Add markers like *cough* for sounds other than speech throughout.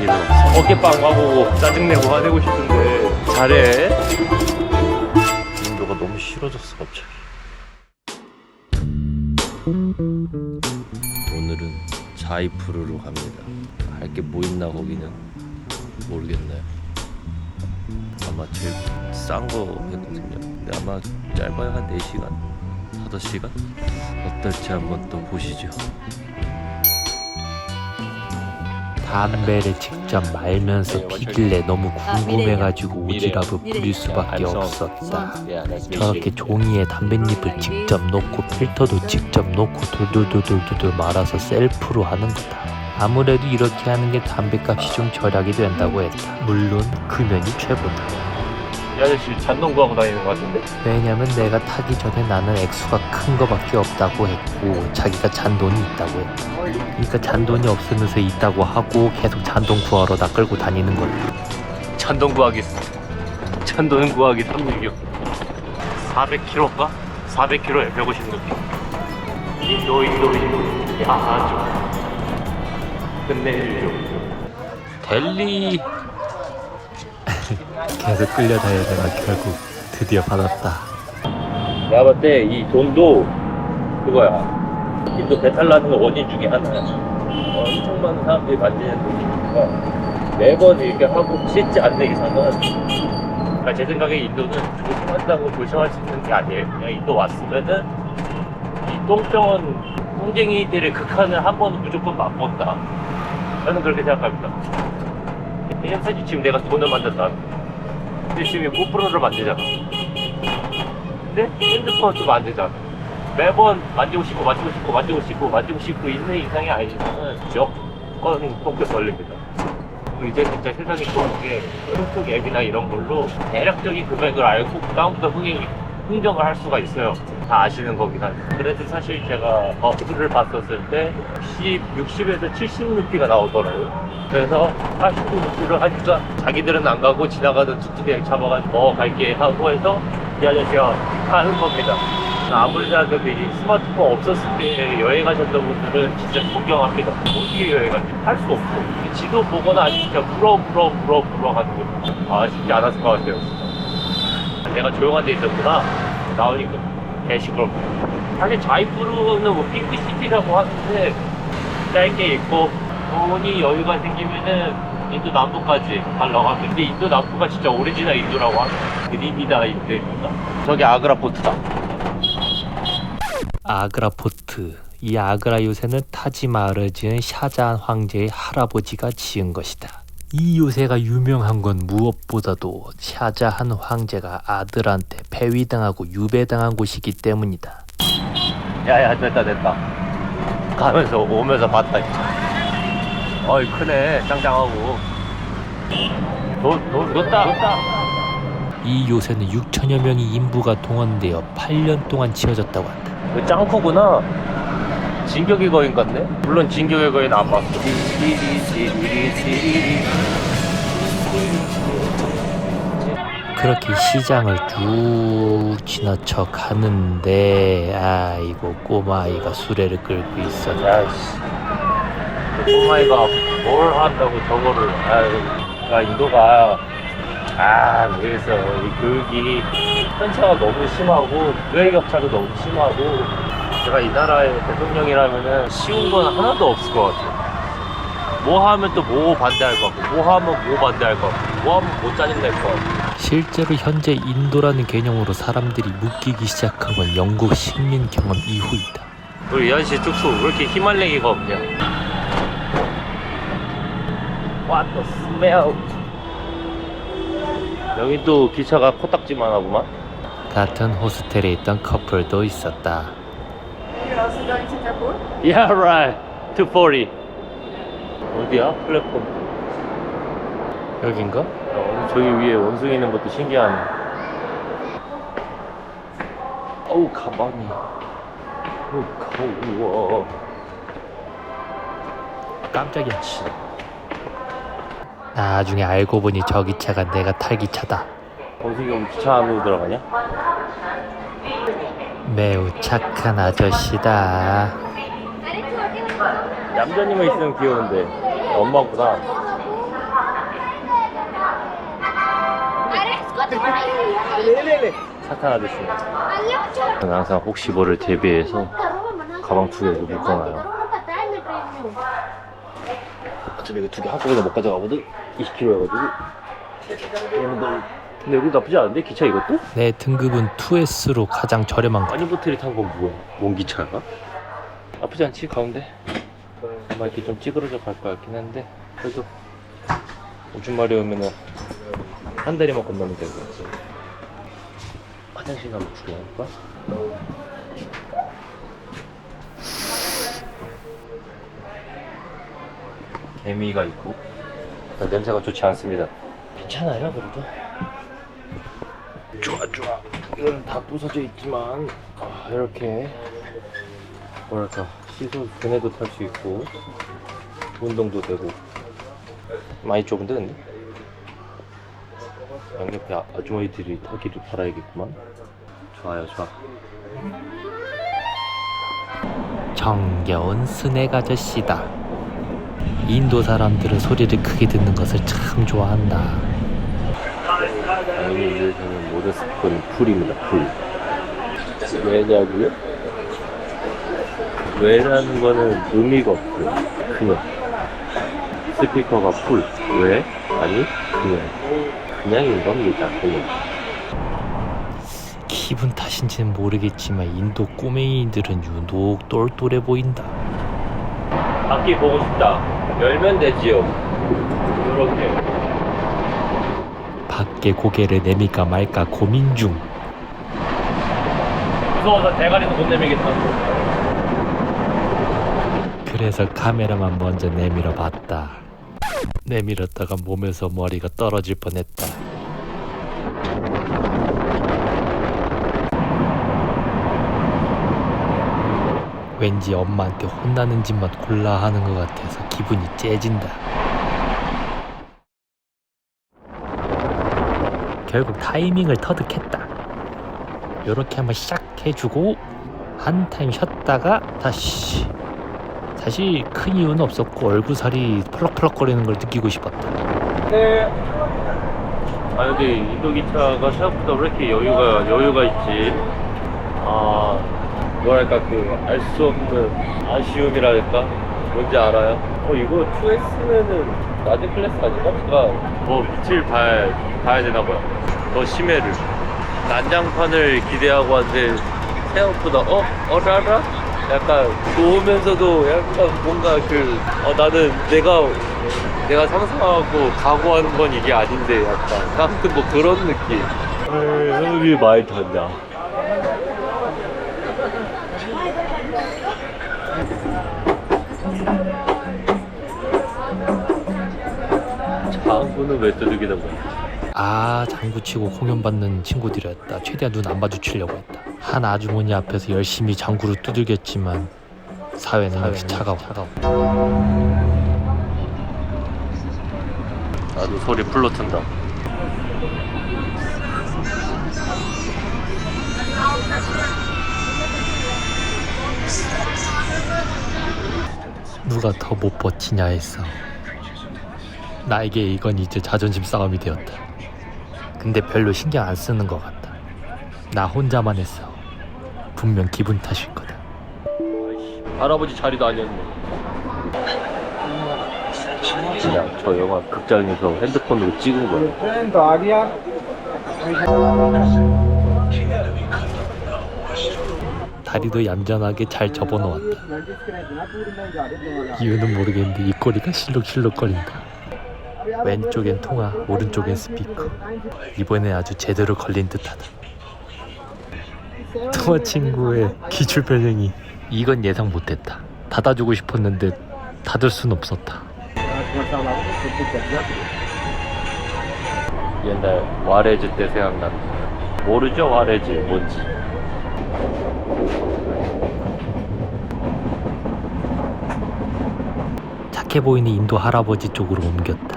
일은 없어. 어깨빵 가보고 짜증내고 화내고 싶은데 잘해. 인도가 너무 싫어졌어 갑자기. 오늘은 자이푸르로 갑니다. 할 게 뭐 있나 거기는 모르겠네요. 아마 제일 싼 거 했거든요. 근데 아마 짧아야 한 4시간, 5시간? 어떨지 한번 또 보시죠. 담배를 직접 말면서 피길래 너무 궁금해가지고 오지랖을 부릴 수밖에 없었다. 저렇게 종이에 담뱃잎을 직접 놓고 필터도 직접 놓고 돌돌돌돌돌 말아서 셀프로 하는 거다. 아무래도 이렇게 하는 게 담배값이 좀 절약이 된다고 했다. 물론 금연이 최고다. 이 아저씨 잔동 구하고 다니는 것 같은데? 왜냐면 내가 타기 전에 나는 액수가 큰 거밖에 없다고 했고 자기가 잔돈이 있다고 했다. 그러니까 잔돈이 없으면서 있다고 하고 계속 잔돈 구하러 나 끌고 다니는 거야. 잔동 구하기 잔돈 구하기 366 400kg가? 400kg에 156 인도 인도 인도 야좀 끝내주죠 델리 계속 끌려다니다가 결국 드디어 받았다. 내가 봤을 때 이 돈도 그거야. 인도 배탈 나는 원인 중에 하나야. 어, 엄청 많은 사람들이 만지는 돈이니까 매번 이렇게 하고 씻지 않는 이상은 그러니까 제 생각에 인도는 조심한다고 조심할 수 있는 게 아니에요. 그냥 인도 왔으면은 이 똥병원 똥쟁이들의 극한을 한 번은 무조건 맛본다. 저는 그렇게 생각합니다 현세지 지금 내가 돈을 만든다 근데 지금 고프로를 만들잖아 근데 핸드폰도 만들잖아. 매번 만지고 싶고 만지고 싶고 만지고 싶고 만지고 싶고 있는 이상이 아니면은 무조건 똥개 걸립니다. 이제 진짜 세상이 좋은 게 톡톡 앱이나 이런 걸로 대략적인 금액을 알고 다음부터 흥행, 흥정을 할 수가 있어요. 다 아시는 거긴 한데. 그래서 사실 제가 어플을 봤었을 때 60, 60 에서 70루피가 나오더라고요. 그래서 80루피를 하니까 자기들은 안 가고 지나가던 툭툭이 잡아가지고 어 갈게 하고 해서 이 아저씨가 하는 겁니다. 아무리 생각해도 이 스마트폰 없었을 때 여행하셨던 분들은 진짜 존경합니다. 어떻게 여행하지? 할 수 없고. 지도 보거나 아니면 진짜 물어 물어 물어 물어 가는 거죠. 아 쉽지 않았을 것 같아요. 내가 조용한 데 있었구나. 나오니까 개시끄럽고. 사실 자이프루는 뭐 핑크시티라고 하는데 짧게 있고 돈이 여유가 생기면은 인도 남부까지 갈라가 근데 인도 남부가 진짜 오리지널 인도라고 하는 그림이다 인도입니다. 저기 아그라 포트다. 아그라 포트. 이 아그라 요새는 타지마을을 지은 샤자한 황제의 할아버지가 지은 것이다. 이 요새가 유명한 건 무엇보다도 샤자한 황제가 아들한테 폐위당하고 유배당한 곳이기 때문이다. 야야 됐다 됐다. 가면서 오면서 봤다. 어이 크네 짱짱하고. 도, 도, 놓다. 놓다. 이 요새는 6천여 명의 인부가 동원되어 8년 동안 지어졌다고 한다. 그 짱코구나. 진격의 거인 같네? 물론 진격의 거인 안 봤어. 그렇게 시장을 쭉 지나쳐 가는데 아이고 꼬마아이가 수레를 끌고 있어 야씨. 꼬마이가 뭘 한다고 저거를. 아, 야, 인도가. 아, 그래서 이 교육이 편차가 너무 심하고, 뇌 격차도 너무 심하고, 제가 이 나라의 대통령이라면은 쉬운 건 하나도 없을 것 같아요. 뭐 하면 또 뭐 반대할 것 같고, 뭐 하면 뭐 반대할 것 같고, 뭐 하면 뭐 짜증낼 것 같고. 실제로 현재 인도라는 개념으로 사람들이 묶이기 시작한 건 영국 식민 경험 이후이다 우리 이 아저씨 뚝뚝 왜 이렇게 희말랭이가 없냐? What the smell? 여기 또 기차가 코딱지만 하구만. 같은 호스텔에 있던 커플도 있었다 You're to Jaipur? Yeah, right. 240. 어디야? 플랫폼. 여긴가? 어, 저기 위에 원숭이 있는 것도 신기하네. 어우, 가방이. 어우, 가워. 깜짝이야 씨. 나중에 알고 보니 저 기 차가 내가 탈 기차다 원숭이 오면 기차 안으로 들어가냐? 매우 착한 아저씨다. 얌전히만 있으면 귀여운데 엄마구나. 착한 아저씨. 저는 항상 혹시 모를 대비해서 가방 두 개를 묶어놔요. 어차피 그 이거 두 개 한꺼번에 못 가져가거든? 20kg 여가지고. 근데 여기 나쁘지 않은데? 기차 이것도? 내 등급은 2S로 가장 저렴한 거. 아니보트를 탄건 뭐야? 뭔 기차가? 나쁘지 않지 가운데 아마 이렇게 좀 찌그러져 갈 것 같긴 한데 그래도 오줌마리 오면은 한 다리만 건너면 되고 화장실 한번 구경할까? 개미가 있고 아, 냄새가 좋지 않습니다 괜찮아요 그래도 이건 다 부서져 있지만 아, 이렇게 뭐랄까 시소 그네도 탈 수 있고 운동도 되고 많이 좁은데 근데 양옆에 아- 아주머니들이 타기를 바라야겠구만 좋아요 좋아 정겨운 스낵 아저씨다. 인도 사람들은 소리를 크게 듣는 것을 참 좋아한다. 당연히 인도에서는 모든 스피커는 풀입니다 풀. 왜냐고요? 왜라는 거는 의미가 없어요. 그냥 스피커가 풀. 왜? 아니 그냥 그냥인 겁니다 그냥 기분 탓인지는 모르겠지만 인도 꼬맹이들은 유독 똘똘해 보인다. 바퀴 보고 싶다. 열면 되지요. 이렇게 밖에 고개를 내밀까 말까 고민 중. 무서워서 대가리도 못 내밀겠다 그래서 카메라만 먼저 내밀어 봤다. 내밀었다가 몸에서 머리가 떨어질 뻔했다. 왠지 엄마한테 혼나는 짓만 골라 하는 것 같아서 기분이 째진다. 결국 타이밍을 터득했다. 요렇게 한번 샥 해주고 한 타임 쉬었다가 다시 사실 큰 이유는 없었고 얼굴살이 펄럭펄럭거리는 걸 느끼고 싶었다. 아 근데 인도 기차가 생각보다 왜 이렇게 여유가 여유가 있지? 아 뭐랄까 그 알 수 없는 아쉬움이랄까 뭔지 알아요? 어 이거 2S면은 낮은 클래스 아닌가? 제가 뭐 빛을 봐야 봐야 되나 봐요. 더 심해를. 난장판을 기대하고 왔는데 생각보다 어? 어라라? 약간 좋으면서도 약간 뭔가 그 어 나는 내가 내가 상상하고 각오하는 건 이게 아닌데 약간 아무튼 뭐 그런 느낌. 여기 많이 탄다 장구는 왜 두들기는 거야? 아 장구치고 공연받는 친구들이었다. 최대한 눈 안 마주치려고 했다. 한 아주머니 앞에서 열심히 장구를 두들겼지만 사회는 역시 차가웠다. 나도 소리 풀로 튼다 누가 더 못 버티냐 했어. 나에게 이건 이제 자존심 싸움이 되었다. 근데 별로 신경 안 쓰는 것 같다. 나 혼자만 했어. 분명 기분 탓일 거다. 할아버지 자리도 아니었네 그냥 저 영화 극장에서 핸드폰으로 찍은 거야 다리도 얌전하게 잘 접어놓았다. 이유는 모르겠는데 입꼬리가 실룩실룩거린다. 왼쪽엔 통화, 오른쪽엔 스피커. 이번에 아주 제대로 걸린 듯하다. 통화 친구의 기출 변형이 이건 예상 못했다. 닫아주고 싶었는데 닫을 순 없었다. 옛날 와레즈 때 생각난다 모르죠 와레즈 뭔지 착해 보이는 인도 할아버지 쪽으로 옮겼다.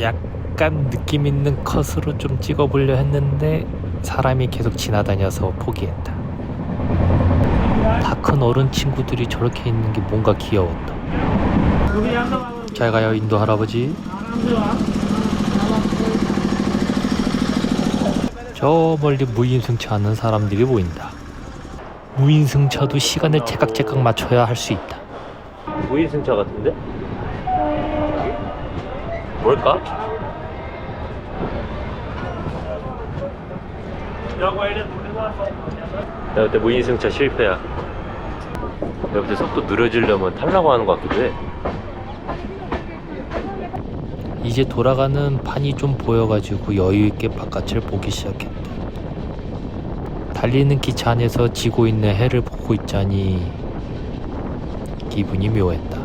약간 느낌 있는 컷으로 좀 찍어보려 했는데 사람이 계속 지나다녀서 포기했다. 다 큰 어른 친구들이 저렇게 있는 게 뭔가 귀여웠다. 잘 가요 인도 할아버지 저 멀리 무인승차하는 사람들이 보인다 무인승차도 시간을 제각제각 맞춰야 할 수 있다 무인승차 같은데? 뭘까? 내가 그때 무인승차 실패야. 내가 그때 속도 느려지려면 타려고 하는 것 같기도 해. 이제 돌아가는 판이 좀 보여가지고 여유있게 바깥을 보기 시작했다 달리는 기차 안에서 지고 있는 해를 보고 있자니 기분이 묘했다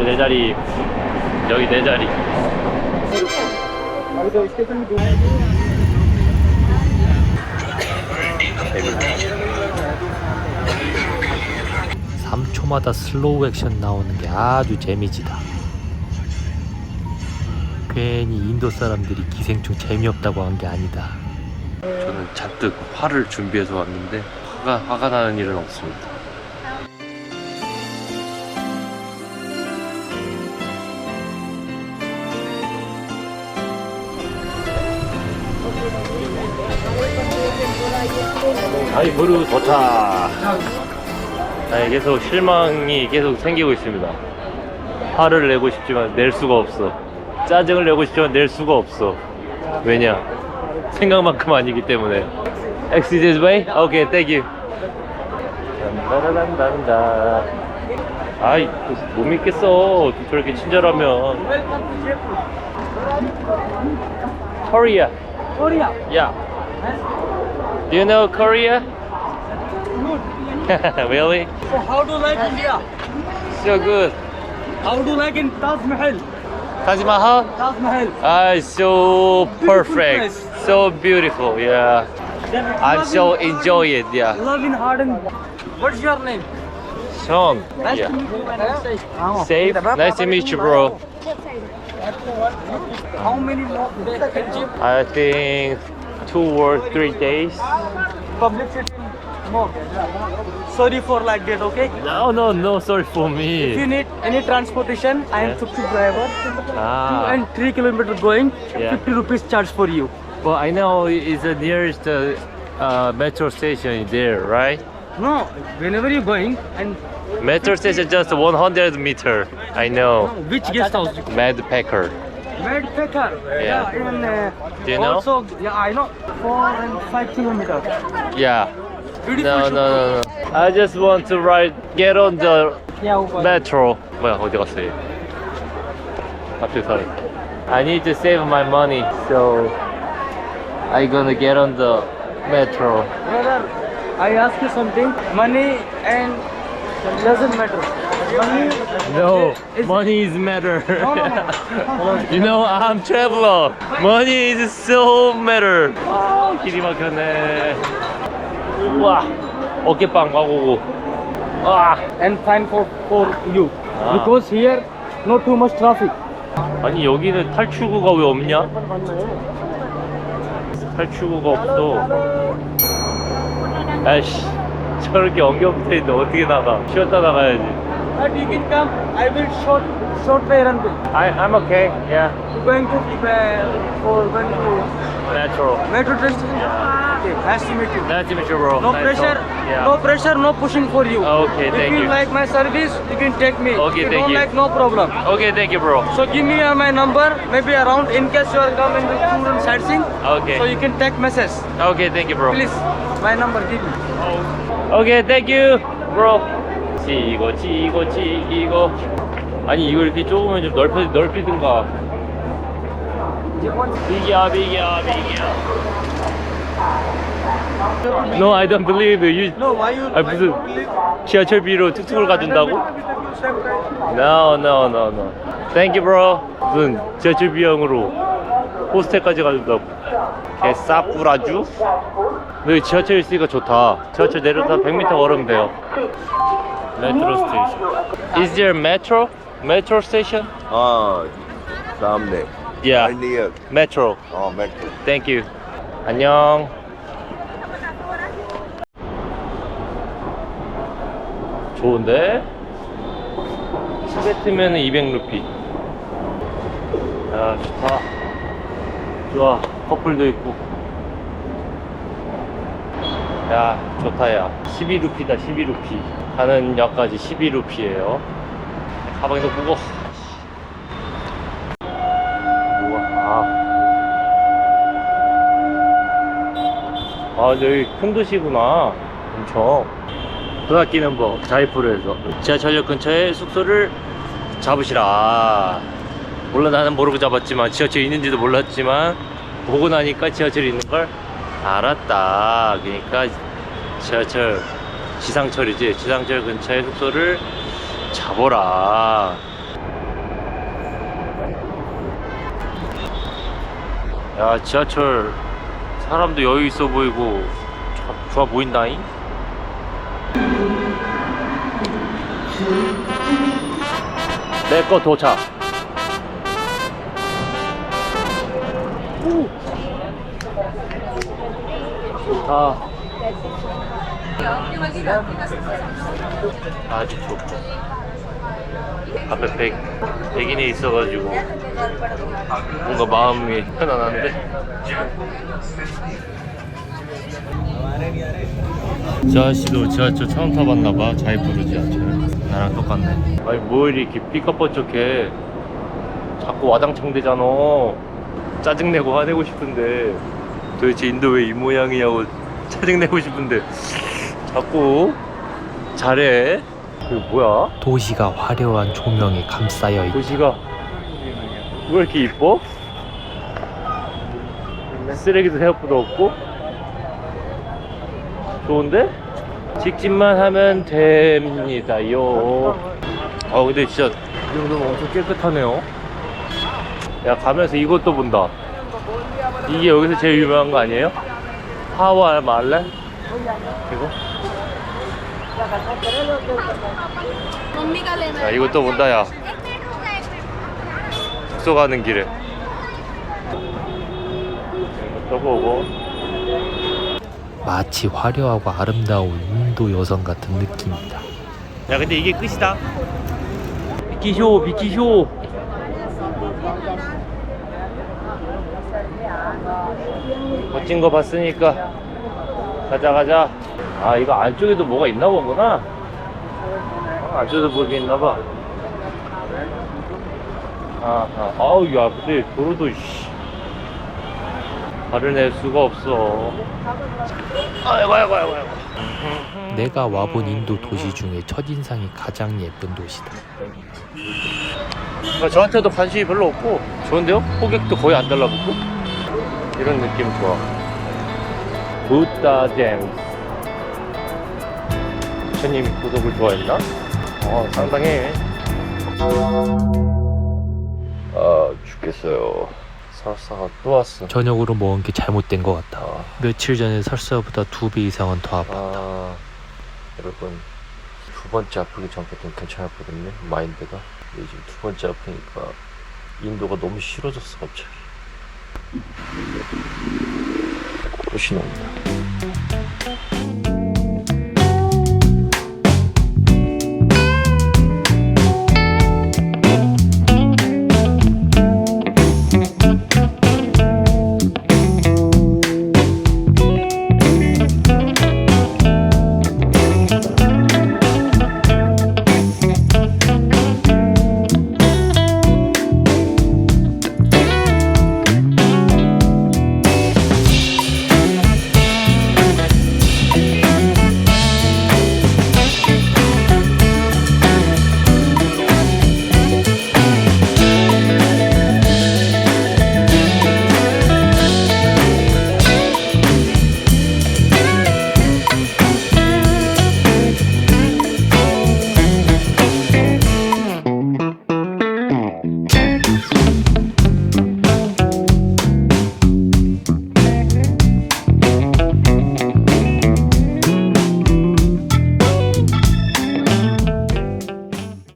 내 자리, 여기 내 자리. 3초마다 슬로우 액션 나오는 게 아주 재미지다. 괜히 인도 사람들이 기생충 재미없다고 한 게 아니다. 저는 잔뜩 화를 준비해서 왔는데 화가, 화가 나는 일은 없습니다. 아이브루 도착. 아니 계속 실망이 계속 생기고 있습니다. 화를 내고 싶지만 낼 수가 없어. 짜증을 내고 싶지만 낼 수가 없어. 왜냐? 생각만큼 아니기 때문에. Exit this way? Okay, thank you. 단다라단단다. 아이, 못 믿겠어. 저렇게 친절하면. Korea. Korea. Yeah. Do you know Korea? *laughs* really? So how do you like India? So good. How do you like in Taj Mahal? Taj Mahal? Taj Mahal. Ah, so perfect. place. So beautiful. Yeah. I love so enjoy it. Yeah. Love in Harden. What's your name? Sean. Nice Yeah. to meet you. Nice Safe. Nice to meet you, bro. How many more days I think two or three days. public more? Sorry for like that, okay? No, no, no. Sorry for me. If you need any transportation, I am Yeah. tuk driver. Two Ah. and three kilometers going, Yeah. 50 rupees charge for you. Well, I know it's the nearest uh, uh, metro station there, right? No, whenever you're going and Metro station just 100 meter. I know. which guest house? Mad Packer. Mad Packer. Yeah. even uh, Do you know? also yeah I know four and five kilometers. Yeah. Beautiful. No, no, no, no. I just want to ride, get on the Yeah, over. metro. 뭐야 어디 갔어 얘? 갑자기 사람. I need to save my money, so I gonna get on the metro. Brother, I ask you something. Money and doesn't matter. Money. No, is- money is matter. No, no, no. *laughs* you know I'm traveler. Money is so matter. 아, 길이 막혔네. 우와, 어깨빵 마고고. 와. And fine for for you Ah. because here not too much traffic. 아니 여기는 탈출구가 왜 없냐? 탈출구가 없어. 아이씨, 저렇게 엉겨붙어 있는데 어떻게 나가? 쉬었다 나가야지. But you can come. I will short short way run. I, I'm okay. Yeah. Going to uh, for when to Natural. metro station. Okay, nice to meet you. Nice to meet you, bro. No Nice pressure, talk. Yeah. no pressure, no pushing for you. Okay, thank if you, you. like my service, you can take me. Okay, if you thank don't you. like, no problem. Okay, thank you, bro. So give me uh, my number, maybe around in case you are coming with student sightseeing. Okay. So you can take message. Okay, thank you, bro. Please, my number give me. Okay, thank you, bro. 지고 지고 지고. 아니 이거 이렇게 좁으면 좀 넓혀 넓히든가. 비기야 비기야 비기야. No, I don't believe you. No, why you? 아, 무슨 지하철비로 툭툭을 가준다고? No, no, no, no. Thank you, bro. 무슨 지하철 비용으로 호스텔까지 가준다고? 개싸꾸라주? 여기 지하철 있으니까 좋다. 지하철 내려서 100m 걸으면 돼요. 메트로 스테이션. Is there metro? Metro station? 아, 다음네. Yeah. Metro. 어, metro. Thank you. 안녕. 좋은데? 티베트면 200루피. 야, 좋다. 좋아. 커플도 있고. 야, 좋다, 야. 12루피다, 12루피. 가는 역까지 12루피에요. 가방도 무거워. 우와, 아. 여기 큰 도시구나. 엄청. 도나끼는 법, 자이프르에서. 지하철역 근처에 숙소를 잡으시라. 물론 나는 모르고 잡았지만, 지하철 있는지도 몰랐지만, 보고 나니까 지하철이 있는 걸 알았다. 그러니까 지하철, 지상철이지. 지상철 근처에 숙소를 잡어라. 야, 지하철 사람도 여유 있어 보이고 좋아, 좋아 보인다잉? 내 거 도착. 오. 좋다. 아주 좋고. 앞에 백, 백인이 있어가지고 뭔가 마음이 편안한데? 지하씨도 지하철 처음 타봤나봐 자이프루 지하철 나랑 똑같네 아니 뭐 이렇게 삐까뻔쩍해 자꾸 와장창 되잖아 짜증내고 화내고 싶은데 도대체 인도 왜 이 모양이냐고 짜증내고 싶은데 자꾸 잘해 그게 뭐야? 도시가 화려한 조명에 감싸여 있다. 도시가 왜 이렇게 이뻐? 쓰레기도 생각보다 없고 좋은데? 직진만 하면 됩니다요 아 근데 진짜 이 정도면 엄청 깨끗하네요 야 가면서 이것도 본다 이게 여기서 제일 유명한 거 아니에요? 하와 말레? 이거? 야 이것도 본다 야 숙소 가는 길에 이것도 보고 마치 화려하고 아름다운 인도 여성 같은 느낌이다. 야 근데 이게 끝이다 비키쇼 비키쇼. 멋진 거 봤으니까 가자 가자. 아 이거 안쪽에도 뭐가 있나 보구나. 아, 안쪽에도 뭐가 있나 봐. 아하. 아우 야 근데 도로도 씨 발을 낼 수가 없어 아이고 아이고 아이고 아이고 내가 와본 인도 도시 중에 첫인상이 가장 예쁜 도시다. 그러니까 저한테도 관심이 별로 없고 좋은데요? 호객도 거의 안 달라붙고 이런 느낌 좋아 부다 댐 부처님 구석을 좋아했나? 어 상당해 아 죽겠어요. 설사가 또 왔어. 저녁으로 먹은 게 잘못된 것 같다. 아, 며칠 전에 설사보다 두 배 이상은 더 아파. 아 여러분 두 번째 아프기 전까지는 괜찮았거든요 마인드가. 근데 지금 두 번째 아프니까 인도가 너무 싫어졌어 갑자기. 또 신호입니다